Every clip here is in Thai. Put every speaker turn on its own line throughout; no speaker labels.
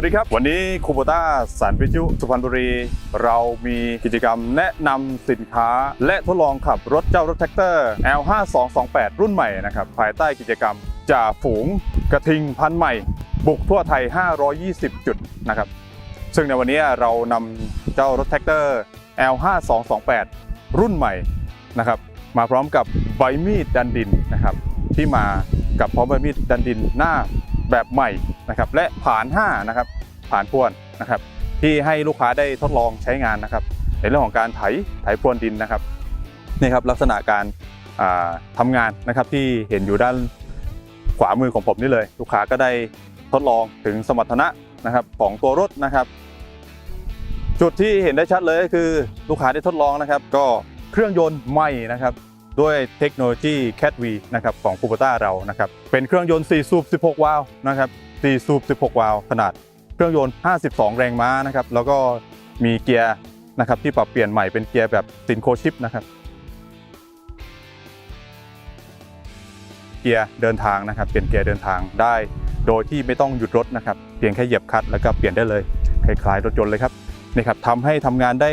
สวัสดีครับ วันนี้คูโบต้าสันวิทยุสุพรรณบุรี เรามีกิจกรรมแนะนำสินค้า และทดลองขับรถเจ้ารถแท็กเตอร์ L5228 รุ่นใหม่นะครับ ภายใต้กิจกรรมจ่าฝูงกระทิงพันธุ์ใหม่ บุกทั่วไทย 520 จุดนะครับ ซึ่งในวันนี้เรานำเจ้ารถแท็กเตอร์ L5228 รุ่นใหม่นะครับ มาพร้อมกับใบมีดดันดินนะครับ ที่มากับพร้อมใบมีดดันดินหน้าแบบใหม่นะครับและผ่าน 5 นะครับ ผ่านพรวนนะครับ ที่ให้ลูกค้าได้ทดลองใช้งานนะครับ ในเรื่องของการไถไถพรวนดินนะครับนี่ครับลักษณะการาทำงานนะครับที่เห็นอยู่ด้านขวามือของผมนี่เลย ลูกค้าก็ได้ทดลองถึงสมรรถนะนะครับของตัวรถนะครับ จุดที่เห็นได้ชัดเลยก็คือลูกค้าได้ทดลองนะครับ ก็เครื่องยนต์ใหม่นะครับด้วยเทคโนโลยี Cat V นะครับของ k u b o t a เรานะครับเป็นเครื่องยนต์ 4 สูบ 16 วาล์วนะครับ 4 สูบ 16 วาล์วขนาด เครื่องยนต์ 52 แรงม้านะครับ แล้วก็มีเกียร์นะครับที่ปรับเปลี่ยนใหม่เป็นเกียร์แบบซินโคชิปนะครับ เกียร์เดินทางนะครับ เปลี่ยนเกียร์เดินทางได้ โดยที่ไม่ต้องหยุดรถนะครับ เพียงแค่เหยียบคลัตช์แล้วก็เปลี่ยนได้เลย คล้ายๆรถยนต์เลยครับ นี่ครับทำให้ทำงานได้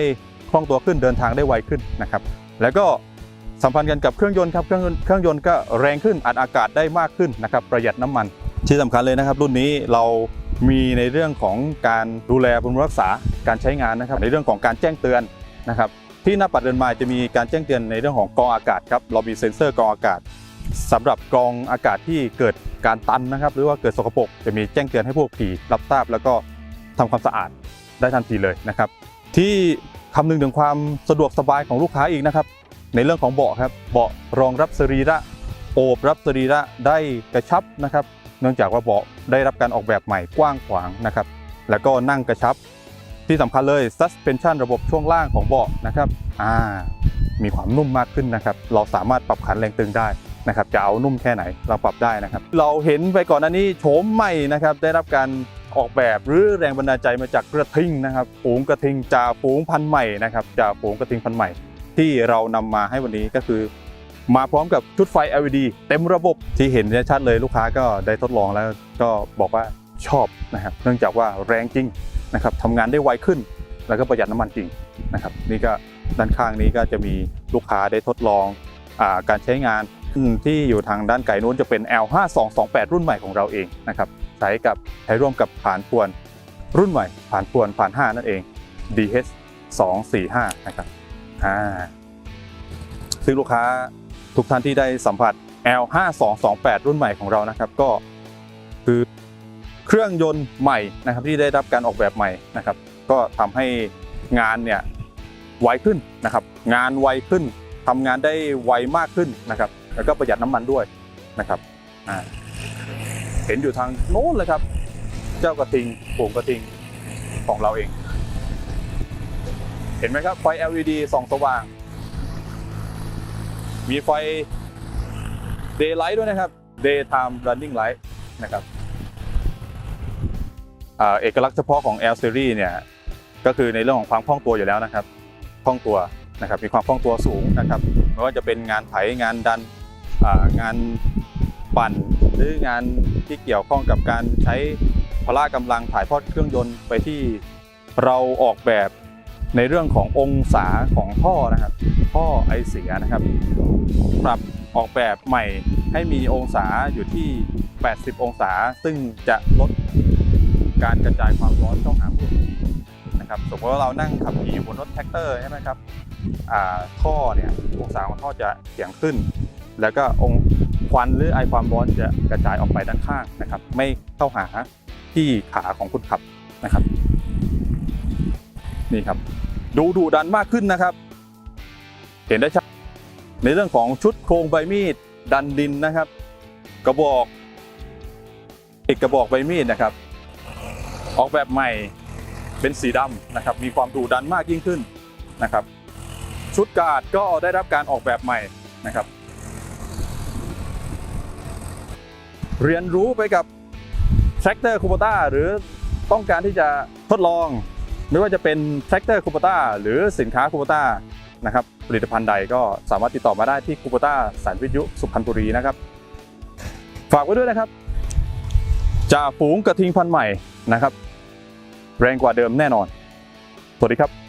คล่องตัวขึ้น เดินทางได้ไวขึ้นนะครับ แล้วก็สัมพันธ์กันกับเครื่องยนต์ครับ เครื่องเครื่องยนต์ก็แรงขึ้น อัดอากาศได้มากขึ้นนะครับ ประหยัดน้ำมัน ที่สำคัญเลยนะครับ รุ่นนี้เรา มีในเรื่องของการดูแลบำรุงรักษาการใช้งานนะครับ ในเรื่องของการแจ้งเตือนนะครับ ที่หน้าปัดเดินมาจะมีการแจ้งเตือนในเรื่องของกองอากาศครับเรามีเซ็นเซอร์กองอากาศสำหรับกองอากาศที่เกิดการตันนะครับ หรือว่าเกิดสกปรกจะมีแจ้งเตือนให้ผู้ขี่รับทราบ แล้วก็ทำความสะอาดได้ทันทีเลยนะครับ ที่คำนึงถึงความสะดวกสบายของลูกค้าอีกนะครับ ในเรื่องของเบาะครับเบาะรองรับสรีระโอบรับสรีระได้กระชับนะครับ เนื่องจากว่าเบาะได้รับการออกแบบใหม่กว้างขวางนะครับ แล้วก็นั่งกระชับ ที่สำคัญเลย suspension ระบบช่วงล่างของเบาะนะครับอ่ามีความนุ่มมากขึ้นนะครับ เราสามารถปรับขันแรงตึงได้นะครับ จะเอานุ่มแค่ไหนเราปรับได้นะครับ เราเห็นไปก่อนหน้านี้โฉมใหม่นะครับ ได้รับการออกแบบหรือแรงบันดาลใจมาจากกระทิงนะครับฝูงกระทิงจ่าฝูงพันธุ์ใหม่นะครับจ่าฝูงกระทิงพันธุ์ใหม่ ที่เรานำมาให้วันนี้ก็คือ มาพร้อมกับชุดไฟ LED เต็มระบบที่เห็นชัดเลยลูกค้าก็ได้ทดลองแล้วก็บอกว่าชอบนะครับเนื่องจากว่าแรงจริงนะครับทำงานได้ไวขึ้น แล้วก็ประหยัดน้ำมันจริงนะครับนี่ก็ด้านข้างนี้ก็จะมีลูกค้าได้ทดลองอการใช้งานที่อยู่ทางด้านไกลนู้นจะเป็น L5228 รุ่นใหม่ของเราเองนะครับใช้กับใช้ร่วมกับผ่านพวนรุ่นใหม่ผ่านพวนผ่าน 5 นั่นเอง DH 245 นะครับอ่าซึ่งลูกค้า ทุกท่านที่ได้สัมผัส L5228 รุ่นใหม่ของเรานะครับ ก็คือเครื่องยนต์ใหม่นะครับที่ได้รับการออกแบบใหม่นะครับ ก็ทำให้งานเนี่ยไวขึ้นนะครับ งานไวขึ้นทำงานได้ไวมากขึ้นนะครับ แล้วก็ประหยัดน้ำมันด้วยนะครับเห็นอยู่ทางโน้นเลยครับ เจ้ากระทิงฝูงกระทิงของเราเอง เห็นไหมครับไฟ LED ส่องสว่าง มีไฟ daylight ด้วยนะครับ daytime running light นะครับอเอกลักษณ์เฉพาะของ L series เนี่ยก็คือในเรื่องของความคล่องตัวอยู่แล้วนะครับคล่องตัวนะครับมีความคล่องตัวสูงนะครับไม่ว่าจะเป็นงานไถงานดันงานปั่นหรืองานที่เกี่ยวข้องกับการใช้พละกำลังถ่ายทอดเครื่องยนต์ไปที่เราออกแบบ ในเรื่องขององศาของท่อนะครับท่อไอเสียนะครับ ปรับออกแบบใหม่ให้มีองศาอยู่ที่ 80 องศา ซึ่งจะลดการกระจายความร้อนเข้าหาผู้ขับขี่นะครับสมมติว่าเรานั่งขับขี่อยู่บนรถแท็กเตอร์ใช่ไหมครับท่อเนี่ยองศาของท่อจะเฉียงขึ้น แล้วก็องค์ควันหรือไอความร้อนจะกระจายออกไปด้านข้างนะครับ ไม่เข้าหาที่ขาของคนขับนะครับ นี่ครับ ดูดุดันมากขึ้นนะครับ เห็นได้ชัดในเรื่องของชุดโครงใบมีดดันดินนะครับ กระบอกอีกกระบอกใบมีดนะครับ ออกแบบใหม่เป็นสีดำนะครับ มีความดุดันมากยิ่งขึ้นนะครับ ชุดกาดก็ได้รับการออกแบบใหม่นะครับ เรียนรู้ไปกับแทรกเตอร์คูปต้าหรือต้องการที่จะทดลอง ไม่ว่าจะเป็นแทรกเตอร์คูปต้าหรือสินค้าคูปต้านะครับผลิตภัณฑ์ใดก็สามารถติดต่อมาได้ที่คูปต้าสันวิทยุสุพรรณบุรีนะครับ ฝากไว้ด้วยนะครับจ่าฝูงกระทิงพันธุ์ใหม่นะครับ แรงกว่าเดิมแน่นอน สวัสดีครับ